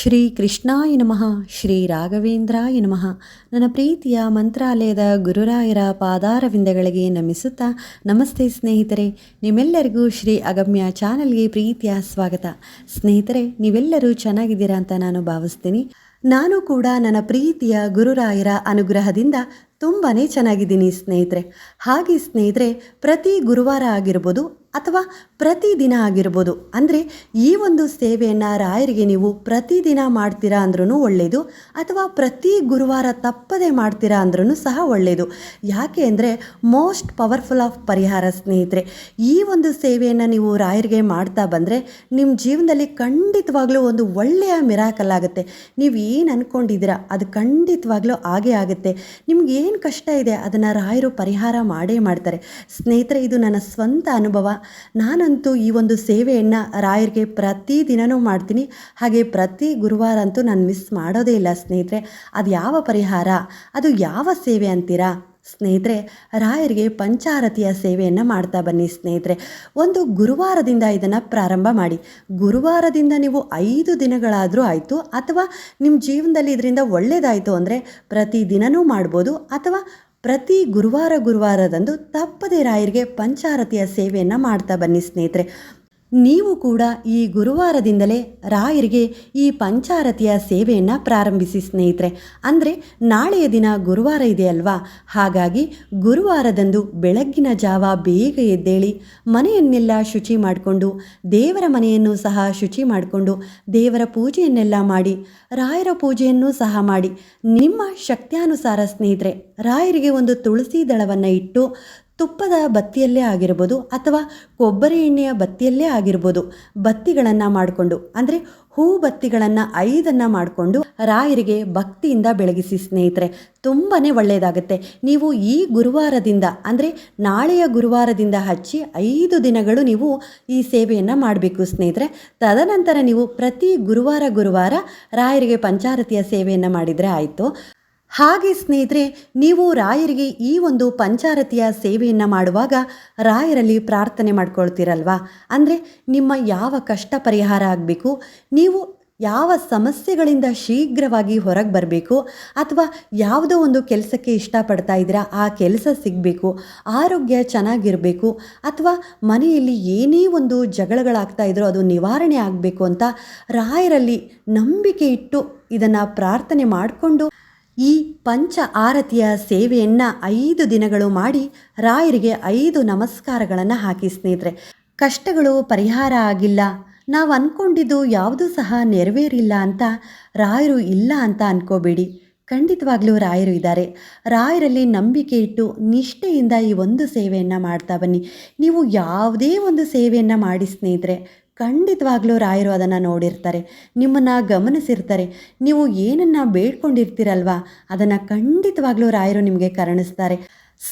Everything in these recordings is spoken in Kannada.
ಶ್ರೀ ಕೃಷ್ಣಾಯ ನಮಃ ಶ್ರೀ ರಾಘವೇಂದ್ರಾಯ ನಮಃ. ನನ್ನ ಪ್ರೀತಿಯ ಮಂತ್ರಾಲಯದ ಗುರುರಾಯರ ಪಾದಾರವಿಂದಗಳಿಗೆ ನಮಿಸುತ್ತಾ ನಮಸ್ತೆ ಸ್ನೇಹಿತರೆ. ನಿಮ್ಮೆಲ್ಲರಿಗೂ ಶ್ರೀ ಅಗಮ್ಯ ಚಾನಲ್ಗೆ ಪ್ರೀತಿಯ ಸ್ವಾಗತ. ಸ್ನೇಹಿತರೆ, ನೀವೆಲ್ಲರೂ ಚೆನ್ನಾಗಿದ್ದೀರಾ ಅಂತ ನಾನು ಭಾವಿಸ್ತೀನಿ. ನಾನು ಕೂಡ ನನ್ನ ಪ್ರೀತಿಯ ಗುರುರಾಯರ ಅನುಗ್ರಹದಿಂದ ತುಂಬಾ ಚೆನ್ನಾಗಿದ್ದೀನಿ ಸ್ನೇಹಿತರೆ. ಹಾಗೆ ಸ್ನೇಹಿತರೆ, ಪ್ರತಿ ಗುರುವಾರ ಆಗಿರ್ಬೋದು ಅಥವಾ ಪ್ರತಿದಿನ ಆಗಿರ್ಬೋದು. ಅಂದರೆ ಈ ಒಂದು ಸೇವೆಯನ್ನು ರಾಯರಿಗೆ ನೀವು ಪ್ರತಿದಿನ ಮಾಡ್ತೀರಾ ಅಂದ್ರೂ ಒಳ್ಳೆಯದು ಅಥವಾ ಪ್ರತಿ ಗುರುವಾರ ತಪ್ಪದೆ ಮಾಡ್ತೀರಾ ಅಂದ್ರೂ ಸಹ ಒಳ್ಳೆಯದು ಯಾಕೆ ಅಂದರೆ ಮೋಸ್ಟ್ ಪವರ್ಫುಲ್ ಆಫ್ ಪರಿಹಾರ ಸ್ನೇಹಿತರೆ, ಈ ಒಂದು ಸೇವೆಯನ್ನು ನೀವು ರಾಯರಿಗೆ ಮಾಡ್ತಾ ಬಂದರೆ ನಿಮ್ಮ ಜೀವನದಲ್ಲಿ ಖಂಡಿತವಾಗ್ಲೂ ಒಂದು ಒಳ್ಳೆಯ ಮಿರಾಕಲ್ ಆಗುತ್ತೆ. ನೀವು ಏನು ಅಂದ್ಕೊಂಡಿದ್ದೀರಾ ಅದು ಖಂಡಿತವಾಗ್ಲೂ ಆಗೇ ಆಗುತ್ತೆ. ನಿಮ್ಗೆ ಏನು ಕಷ್ಟ ಇದೆ, ಅದನ್ನು ರಾಯರು ಪರಿಹಾರ ಮಾಡೇ ಮಾಡ್ತಾರೆ. ಸ್ನೇಹಿತರೆ, ಇದು ನನ್ನ ಸ್ವಂತ ಅನುಭವ. ನಾನಂತೂ ಈ ಒಂದು ಸೇವೆಯನ್ನು ರಾಯರಿಗೆ ಪ್ರತಿದಿನವೂ ಮಾಡ್ತೀನಿ. ಹಾಗೆ ಪ್ರತಿ ಗುರುವಾರ ಅಂತೂ ನಾನು ಮಿಸ್ ಮಾಡೋದೇ ಇಲ್ಲ ಸ್ನೇಹಿತರೆ. ಅದು ಯಾವ ಪರಿಹಾರ? ಅದು ಯಾವ ಸೇವೆ ಅಂತೀರಾ? ಸ್ನೇಹಿತರೆ, ರಾಯರಿಗೆ ಪಂಚಾರತಿಯ ಸೇವೆಯನ್ನು ಮಾಡ್ತಾ ಬನ್ನಿ ಸ್ನೇಹಿತರೆ. ಒಂದು ಗುರುವಾರದಿಂದ ಇದನ್ನು ಪ್ರಾರಂಭ ಮಾಡಿ. ಗುರುವಾರದಿಂದ ನೀವು ಐದು ದಿನಗಳಾದರೂ ಆಯಿತು, ಅಥವಾ ನಿಮ್ಮ ಜೀವನದಲ್ಲಿ ಇದರಿಂದ ಒಳ್ಳೆಯದಾಯಿತು ಅಂದರೆ ಪ್ರತಿದಿನವೂ ಮಾಡ್ಬೋದು, ಅಥವಾ ಪ್ರತಿ ಗುರುವಾರ ಗುರುವಾರದಂದು ತಪ್ಪದೇ ರಾಯರಿಗೆ ಪಂಚಾರತಿಯ ಸೇವೆಯನ್ನು ಮಾಡ್ತಾ ಬನ್ನಿ ಸ್ನೇಹಿತರೆ. ನೀವು ಕೂಡ ಈ ಗುರುವಾರದಿಂದಲೇ ರಾಯರಿಗೆ ಈ ಪಂಚಾರತಿಯ ಸೇವೆಯನ್ನು ಪ್ರಾರಂಭಿಸಿ ಸ್ನೇಹಿತರೆ. ಅಂದರೆ ನಾಳೆಯ ದಿನ ಗುರುವಾರ ಇದೆಯಲ್ವಾ ಹಾಗಾಗಿ ಗುರುವಾರದಂದು ಬೆಳಗ್ಗಿನ ಜಾವ ಬೇಗ ಎದ್ದೇಳಿ ಮನೆಯನ್ನೆಲ್ಲ ಶುಚಿ ಮಾಡಿಕೊಂಡು, ದೇವರ ಮನೆಯನ್ನು ಸಹ ಶುಚಿ ಮಾಡಿಕೊಂಡು, ದೇವರ ಪೂಜೆಯನ್ನೆಲ್ಲ ಮಾಡಿ, ರಾಯರ ಪೂಜೆಯನ್ನು ಸಹ ಮಾಡಿ, ನಿಮ್ಮ ಶಕ್ತ್ಯಾನುಸಾರ ಸ್ನೇಹಿತರೆ, ರಾಯರಿಗೆ ಒಂದು ತುಳಸಿ ದಳವನ್ನು ಇಟ್ಟು ತುಪ್ಪದ ಬತ್ತಿಯಲ್ಲೇ ಆಗಿರ್ಬೋದು ಅಥವಾ ಕೊಬ್ಬರಿ ಎಣ್ಣೆಯ ಬತ್ತಿಯಲ್ಲೇ ಆಗಿರ್ಬೋದು ಬತ್ತಿಗಳನ್ನು ಮಾಡಿಕೊಂಡು, ಅಂದರೆ ಹೂ ಬತ್ತಿಗಳನ್ನು ಐದನ್ನು ಮಾಡಿಕೊಂಡು ರಾಯರಿಗೆ ಭಕ್ತಿಯಿಂದ ಬೆಳಗಿಸಿ ಸ್ನೇಹಿತರೆ ತುಂಬಾ ಒಳ್ಳೆಯದಾಗುತ್ತೆ ನೀವು ಈ ಗುರುವಾರದಿಂದ, ಅಂದರೆ ನಾಳೆಯ ಗುರುವಾರದಿಂದ ಹಚ್ಚಿ ಐದು ದಿನಗಳು ನೀವು ಈ ಸೇವೆಯನ್ನು ಮಾಡಬೇಕು ಸ್ನೇಹಿತರೆ. ತದನಂತರ ನೀವು ಪ್ರತಿ ಗುರುವಾರ ಗುರುವಾರ ರಾಯರಿಗೆ ಪಂಚಾರತಿಯ ಸೇವೆಯನ್ನು ಮಾಡಿದರೆ ಆಯಿತು. ಹಾಗೆ ಸ್ನೇಹಿತರೆ, ನೀವು ರಾಯರಿಗೆ ಈ ಒಂದು ಪಂಚಾರತಿಯ ಸೇವೆಯನ್ನು ಮಾಡುವಾಗ ರಾಯರಲ್ಲಿ ಪ್ರಾರ್ಥನೆ ಮಾಡ್ಕೊಳ್ತೀರಲ್ವಾ? ಅಂದರೆ ನಿಮ್ಮ ಯಾವ ಕಷ್ಟ ಪರಿಹಾರ ಆಗಬೇಕು, ನೀವು ಯಾವ ಸಮಸ್ಯೆಗಳಿಂದ ಶೀಘ್ರವಾಗಿ ಹೊರಗೆ ಬರಬೇಕು, ಅಥವಾ ಯಾವುದೋ ಒಂದು ಕೆಲಸಕ್ಕೆ ಇಷ್ಟಪಡ್ತಾ ಇದ್ದೀರಾ, ಆ ಕೆಲಸ ಸಿಗಬೇಕು, ಆರೋಗ್ಯ ಚೆನ್ನಾಗಿರಬೇಕು, ಅಥವಾ ಮನೆಯಲ್ಲಿ ಏನೇ ಒಂದು ಜಗಳಗಳಾಗ್ತಾ ಇದ್ರೂ ಅದು ನಿವಾರಣೆ ಆಗಬೇಕು ಅಂತ ರಾಯರಲ್ಲಿ ನಂಬಿಕೆ ಇಟ್ಟು ಇದನ್ನು ಪ್ರಾರ್ಥನೆ ಮಾಡಿಕೊಂಡು ಈ ಪಂಚ ಆರತಿಯ ಸೇವೆಯನ್ನು ಐದು ದಿನಗಳು ಮಾಡಿ ರಾಯರಿಗೆ ಐದು ನಮಸ್ಕಾರಗಳನ್ನು ಹಾಕಿ ಸ್ನೇಹಿತರೆ. ಕಷ್ಟಗಳು ಪರಿಹಾರ ಆಗಿಲ್ಲ. ನಾವು ಅಂದ್ಕೊಂಡಿದ್ದು ಯಾವುದೂ ಸಹ ನೆರವೇರಿಲ್ಲ ಅಂತ ರಾಯರು ಇಲ್ಲ ಅಂತ ಅಂದ್ಕೋಬೇಡಿ ಖಂಡಿತವಾಗ್ಲೂ ರಾಯರು ಇದ್ದಾರೆ. ರಾಯರಲ್ಲಿ ನಂಬಿಕೆ ಇಟ್ಟು ನಿಷ್ಠೆಯಿಂದ ಈ ಒಂದು ಸೇವೆಯನ್ನು ಮಾಡ್ತಾ ಬನ್ನಿ. ನೀವು ಯಾವುದೇ ಒಂದು ಸೇವೆಯನ್ನು ಮಾಡಿ ಸ್ನೇಹಿತರೆ. ಖಂಡಿತವಾಗ್ಲೂ ರಾಯರು ಅದನ್ನು ನೋಡಿರ್ತಾರೆ. ನಿಮ್ಮನ್ನು ಗಮನಿಸಿರ್ತಾರೆ. ನೀವು ಏನನ್ನು ಬೇಡ್ಕೊಂಡಿರ್ತೀರಲ್ವಾ, ಅದನ್ನು ಖಂಡಿತವಾಗ್ಲೂ ರಾಯರು ನಿಮಗೆ ಕರುಣಿಸ್ತಾರೆ.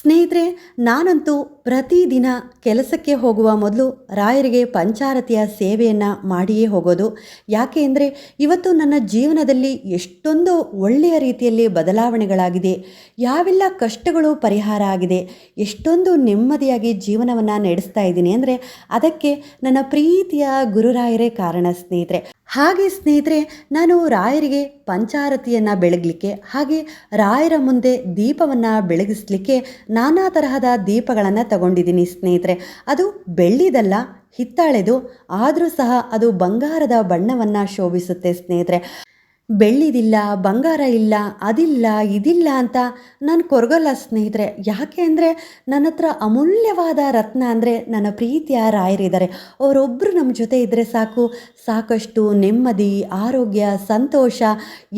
ಸ್ನೇಹಿತರೆ, ನಾನಂತೂ ಪ್ರತಿದಿನ ಕೆಲಸಕ್ಕೆ ಹೋಗುವ ಮೊದಲು ರಾಯರಿಗೆ ಪಂಚಾರತಿಯ ಸೇವೆಯನ್ನು ಮಾಡಿಯೇ ಹೋಗೋದು. ಯಾಕೆ ಅಂದರೆ ಇವತ್ತು ನನ್ನ ಜೀವನದಲ್ಲಿ ಎಷ್ಟೊಂದು ಒಳ್ಳೆಯ ರೀತಿಯಲ್ಲಿ ಬದಲಾವಣೆಗಳಾಗಿದೆ. ಯಾವೆಲ್ಲ ಕಷ್ಟಗಳು ಪರಿಹಾರ ಆಗಿದೆ. ಎಷ್ಟೊಂದು ನೆಮ್ಮದಿಯಾಗಿ ಜೀವನವನ್ನು ನಡೆಸ್ತಾ ಇದ್ದೀನಿ ಅಂದರೆ ಅದಕ್ಕೆ ನನ್ನ ಪ್ರೀತಿಯ ಗುರುರಾಯರೇ ಕಾರಣ ಸ್ನೇಹಿತರೆ. ಹಾಗೆ ಸ್ನೇಹಿತರೆ, ನಾನು ರಾಯರಿಗೆ ಪಂಚಾರತಿಯನ್ನು ಬೆಳಗಲಿಕ್ಕೆ, ಹಾಗೆ ರಾಯರ ಮುಂದೆ ದೀಪವನ್ನು ಬೆಳಗಿಸಲಿಕ್ಕೆ ನಾನಾ ತರಹದ ದೀಪಗಳನ್ನು ತಗೊಂಡಿದ್ದೀನಿ ಸ್ನೇಹಿತರೆ. ಅದು ಬೆಳ್ಳಿದಲ್ಲ, ಹಿತ್ತಾಳೆದು. ಆದರೂ ಸಹ ಅದು ಬಂಗಾರದ ಬಣ್ಣವನ್ನು ಶೋಭಿಸುತ್ತೆ ಸ್ನೇಹಿತರೆ. ಬೆಳ್ಳಿದಿಲ್ಲ, ಬಂಗಾರ ಇಲ್ಲ, ಅದಿಲ್ಲ, ಇದಿಲ್ಲ ಅಂತ ನಾನು ಕೊರಗಲ್ಲ ಸ್ನೇಹಿತರೆ. ಯಾಕೆ ಅಂದರೆ ನನ್ನ ಹತ್ರ ಅಮೂಲ್ಯವಾದ ರತ್ನ ಅಂದರೆ ನನ್ನ ಪ್ರೀತಿಯ ರಾಯರಿದ್ದಾರೆ. ಅವರೊಬ್ಬರು ನಮ್ಮ ಜೊತೆ ಇದ್ದರೆ ಸಾಕು. ಸಾಕಷ್ಟು ನೆಮ್ಮದಿ, ಆರೋಗ್ಯ, ಸಂತೋಷ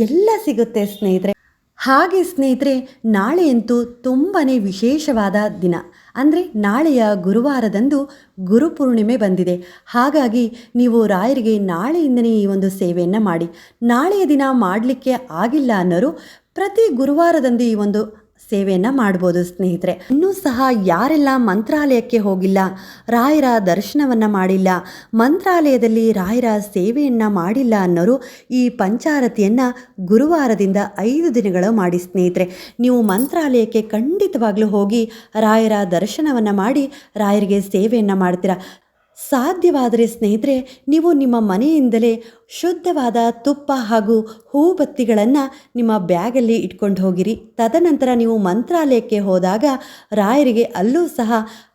ಎಲ್ಲ ಸಿಗುತ್ತೆ ಸ್ನೇಹಿತರೆ. ಹಾಗೆ ಸ್ನೇಹಿತರೆ, ನಾಳೆಯಂತೂ ತುಂಬಾ ವಿಶೇಷವಾದ ದಿನ. ಅಂದರೆ ನಾಳೆಯ ಗುರುವಾರದಂದು ಗುರುಪೂರ್ಣಿಮೆ ಬಂದಿದೆ. ಹಾಗಾಗಿ ನೀವು ರಾಯರಿಗೆ ನಾಳೆಯಿಂದನೇ ಈ ಒಂದು ಸೇವೆಯನ್ನು ಮಾಡಿ. ನಾಳೆಯ ದಿನ ಮಾಡಲಿಕ್ಕೆ ಆಗಿಲ್ಲ ಅನ್ನೋರು ಪ್ರತಿ ಗುರುವಾರದಂದು ಈ ಒಂದು ಸೇವೆಯನ್ನು ಮಾಡ್ಬೋದು ಸ್ನೇಹಿತರೆ. ಇನ್ನೂ ಸಹ ಯಾರೆಲ್ಲ ಮಂತ್ರಾಲಯಕ್ಕೆ ಹೋಗಿಲ್ಲ, ರಾಯರ ದರ್ಶನವನ್ನು ಮಾಡಿಲ್ಲ, ಮಂತ್ರಾಲಯದಲ್ಲಿ ರಾಯರ ಸೇವೆಯನ್ನು ಮಾಡಿಲ್ಲ ಅನ್ನೋರು ಈ ಪಂಚಾರತಿಯನ್ನು ಗುರುವಾರದಿಂದ ಐದು ದಿನಗಳು ಮಾಡಿ ಸ್ನೇಹಿತರೆ. ನೀವು ಮಂತ್ರಾಲಯಕ್ಕೆ ಖಂಡಿತವಾಗ್ಲೂ ಹೋಗಿ ರಾಯರ ದರ್ಶನವನ್ನು ಮಾಡಿ ರಾಯರಿಗೆ ಸೇವೆಯನ್ನು ಮಾಡ್ತೀರಾ. ಸಾಧ್ಯವಾದರೆ ಸ್ನೇಹಿತರೆ, ನೀವು ನಿಮ್ಮ ಮನೆಯಿಂದಲೇ ಶುದ್ಧವಾದ ತುಪ್ಪ ಹಾಗೂ ಹೂಬತ್ತಿಗಳನ್ನು ನಿಮ್ಮ ಬ್ಯಾಗಲ್ಲಿ ಇಟ್ಕೊಂಡು ಹೋಗಿರಿ. ತದನಂತರ ನೀವು ಮಂತ್ರಾಲಯಕ್ಕೆ ಹೋದಾಗ ರಾಯರಿಗೆ ಅಲ್ಲೂ ಸಹ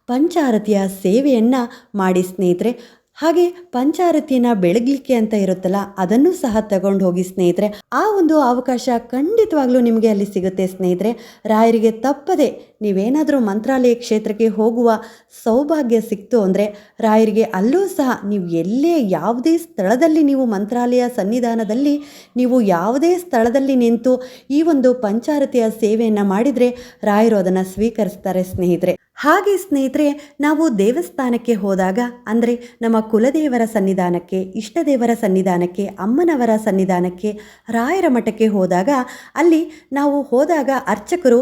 ಪಂಚಾರತಿಯ ಸೇವೆಯನ್ನು ಮಾಡಿ ಸ್ನೇಹಿತರೆ. ಹಾಗೆ ಪಂಚಾರತಿಯನ್ನು ಬೆಳಗ್ಲಿಕ್ಕೆ ಅಂತ ಇರುತ್ತಲ್ಲ, ಅದನ್ನು ಸಹ ತಗೊಂಡು ಹೋಗಿ ಸ್ನೇಹಿತರೆ. ಆ ಒಂದು ಅವಕಾಶ ಖಂಡಿತವಾಗ್ಲೂ ನಿಮಗೆ ಅಲ್ಲಿ ಸಿಗುತ್ತೆ ಸ್ನೇಹಿತರೆ. ರಾಯರಿಗೆ ತಪ್ಪದೆ ನೀವೇನಾದರೂ ಮಂತ್ರಾಲಯ ಕ್ಷೇತ್ರಕ್ಕೆ ಹೋಗುವ ಸೌಭಾಗ್ಯ ಸಿಕ್ತು ಅಂದರೆ ರಾಯರಿಗೆ ಅಲ್ಲೂ ಸಹ ನೀವು ಎಲ್ಲೇ ಯಾವುದೇ ಸ್ಥಳದಲ್ಲಿ ನೀವು ಮಂತ್ರಾಲಯ ಸನ್ನಿಧಾನದಲ್ಲಿ ನೀವು ಯಾವುದೇ ಸ್ಥಳದಲ್ಲಿ ನಿಂತು ಈ ಒಂದು ಪಂಚಾರತಿಯ ಸೇವೆಯನ್ನು ಮಾಡಿದರೆ ರಾಯರು ಅದನ್ನು ಸ್ವೀಕರಿಸ್ತಾರೆ ಸ್ನೇಹಿತರೆ. ಹಾಗೆ ಸ್ನೇಹಿತರೆ, ನಾವು ದೇವಸ್ಥಾನಕ್ಕೆ ಹೋದಾಗ, ಅಂದರೆ ನಮ್ಮ ಕುಲದೇವರ ಸನ್ನಿಧಾನಕ್ಕೆ, ಇಷ್ಟದೇವರ ಸನ್ನಿಧಾನಕ್ಕೆ, ಅಮ್ಮನವರ ಸನ್ನಿಧಾನಕ್ಕೆ, ರಾಯರ ಮಠಕ್ಕೆ ಹೋದಾಗ, ಅಲ್ಲಿ ನಾವು ಹೋದಾಗ ಅರ್ಚಕರು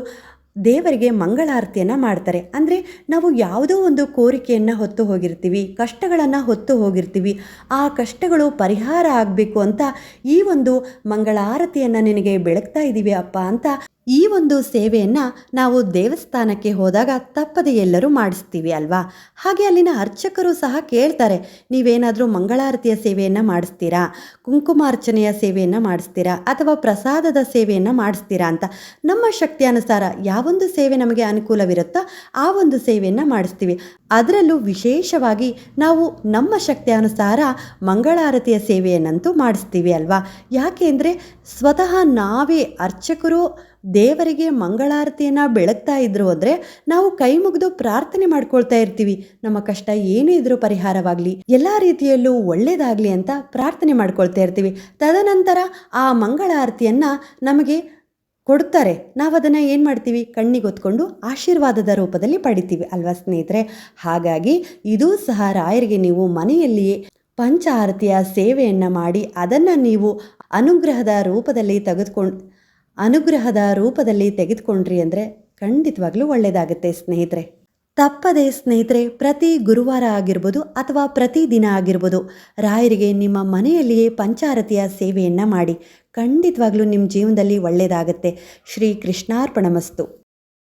ದೇವರಿಗೆ ಮಂಗಳಾರತಿಯನ್ನು ಮಾಡ್ತಾರೆ. ಅಂದರೆ ನಾವು ಯಾವುದೋ ಒಂದು ಕೋರಿಕೆಯನ್ನು ಹೊತ್ತು ಹೋಗಿರ್ತೀವಿ, ಕಷ್ಟಗಳನ್ನು ಹೊತ್ತು ಹೋಗಿರ್ತೀವಿ, ಆ ಕಷ್ಟಗಳು ಪರಿಹಾರ ಆಗಬೇಕು ಅಂತ ಈ ಒಂದು ಮಂಗಳಾರತಿಯನ್ನು ನಿನಗೆ ಬೆಳಗ್ತಾ ಇದ್ದೀವಿ ಅಪ್ಪ ಅಂತ ಈ ಒಂದು ಸೇವೆಯನ್ನು ನಾವು ದೇವಸ್ಥಾನಕ್ಕೆ ಹೋದಾಗ ತಪ್ಪದೆ ಎಲ್ಲರೂ ಮಾಡಿಸ್ತೀವಿ ಅಲ್ವಾ? ಹಾಗೆ ಅಲ್ಲಿನ ಅರ್ಚಕರು ಸಹ ಕೇಳ್ತಾರೆ, ನೀವೇನಾದರೂ ಮಂಗಳಾರತಿಯ ಸೇವೆಯನ್ನು ಮಾಡಿಸ್ತೀರಾ? ಕುಂಕುಮಾರ್ಚನೆಯ ಸೇವೆಯನ್ನು ಮಾಡಿಸ್ತೀರಾ? ಅಥವಾ ಪ್ರಸಾದದ ಸೇವೆಯನ್ನು ಮಾಡಿಸ್ತೀರಾ ಅಂತ. ನಮ್ಮ ಶಕ್ತಿಯಾನುಸಾರ ಯಾವೊಂದು ಸೇವೆ ನಮಗೆ ಅನುಕೂಲವಿರುತ್ತೋ ಆ ಒಂದು ಸೇವೆಯನ್ನು ಮಾಡಿಸ್ತೀವಿ. ಅದರಲ್ಲೂ ವಿಶೇಷವಾಗಿ ನಾವು ನಮ್ಮ ಶಕ್ತಿಯಾನುಸಾರ ಮಂಗಳಾರತಿಯ ಸೇವೆಯನ್ನಂತೂ ಮಾಡಿಸ್ತೀವಿ ಅಲ್ವಾ? ಯಾಕೆ ಅಂದರೆ ಸ್ವತಃ ನಾವೇ ಅರ್ಚಕರು ದೇವರಿಗೆ ಮಂಗಳಾರತಿಯನ್ನು ಬೆಳಗ್ತಾ ಇದ್ರು ಅಂದರೆ ನಾವು ಕೈ ಮುಗಿದು ಪ್ರಾರ್ಥನೆ ಮಾಡ್ಕೊಳ್ತಾ ಇರ್ತೀವಿ. ನಮ್ಮ ಕಷ್ಟ ಏನೇ ಇದ್ರೂ ಪರಿಹಾರವಾಗಲಿ, ಎಲ್ಲ ರೀತಿಯಲ್ಲೂ ಒಳ್ಳೆಯದಾಗಲಿ ಅಂತ ಪ್ರಾರ್ಥನೆ ಮಾಡ್ಕೊಳ್ತಾ ಇರ್ತೀವಿ. ತದನಂತರ ಆ ಮಂಗಳಾರತಿಯನ್ನು ನಮಗೆ ಕೊಡ್ತಾರೆ. ನಾವು ಅದನ್ನು ಏನು ಮಾಡ್ತೀವಿ? ಕಣ್ಣಿಗೆ ಹೊತ್ಕೊಂಡು ಆಶೀರ್ವಾದದ ರೂಪದಲ್ಲಿ ಪಡಿತೀವಿ ಅಲ್ವಾ ಸ್ನೇಹಿತರೆ? ಹಾಗಾಗಿ ಇದೂ ಸಹ ರಾಯರಿಗೆ ನೀವು ಮನೆಯಲ್ಲಿಯೇ ಪಂಚಾರತಿಯ ಸೇವೆಯನ್ನು ಮಾಡಿ ಅದನ್ನು ನೀವು ಅನುಗ್ರಹದ ರೂಪದಲ್ಲಿ ತೆಗೆದುಕೊಂಡು ಅನುಗ್ರಹದ ರೂಪದಲ್ಲಿ ತೆಗೆದುಕೊಂಡ್ರಿ ಅಂದರೆ ಖಂಡಿತವಾಗ್ಲೂ ಒಳ್ಳೆಯದಾಗುತ್ತೆ ಸ್ನೇಹಿತರೆ. ತಪ್ಪದೆ ಸ್ನೇಹಿತರೆ, ಪ್ರತಿ ಗುರುವಾರ ಆಗಿರ್ಬೋದು ಅಥವಾ ಪ್ರತಿ ದಿನ ಆಗಿರ್ಬೋದು, ರಾಯರಿಗೆ ನಿಮ್ಮ ಮನೆಯಲ್ಲಿಯೇ ಪಂಚಾರತಿಯ ಸೇವೆಯನ್ನು ಮಾಡಿ, ಖಂಡಿತವಾಗ್ಲೂ ನಿಮ್ಮ ಜೀವನದಲ್ಲಿ ಒಳ್ಳೆಯದಾಗುತ್ತೆ ಶ್ರೀ ಕೃಷ್ಣಾರ್ಪಣಮಸ್ತು.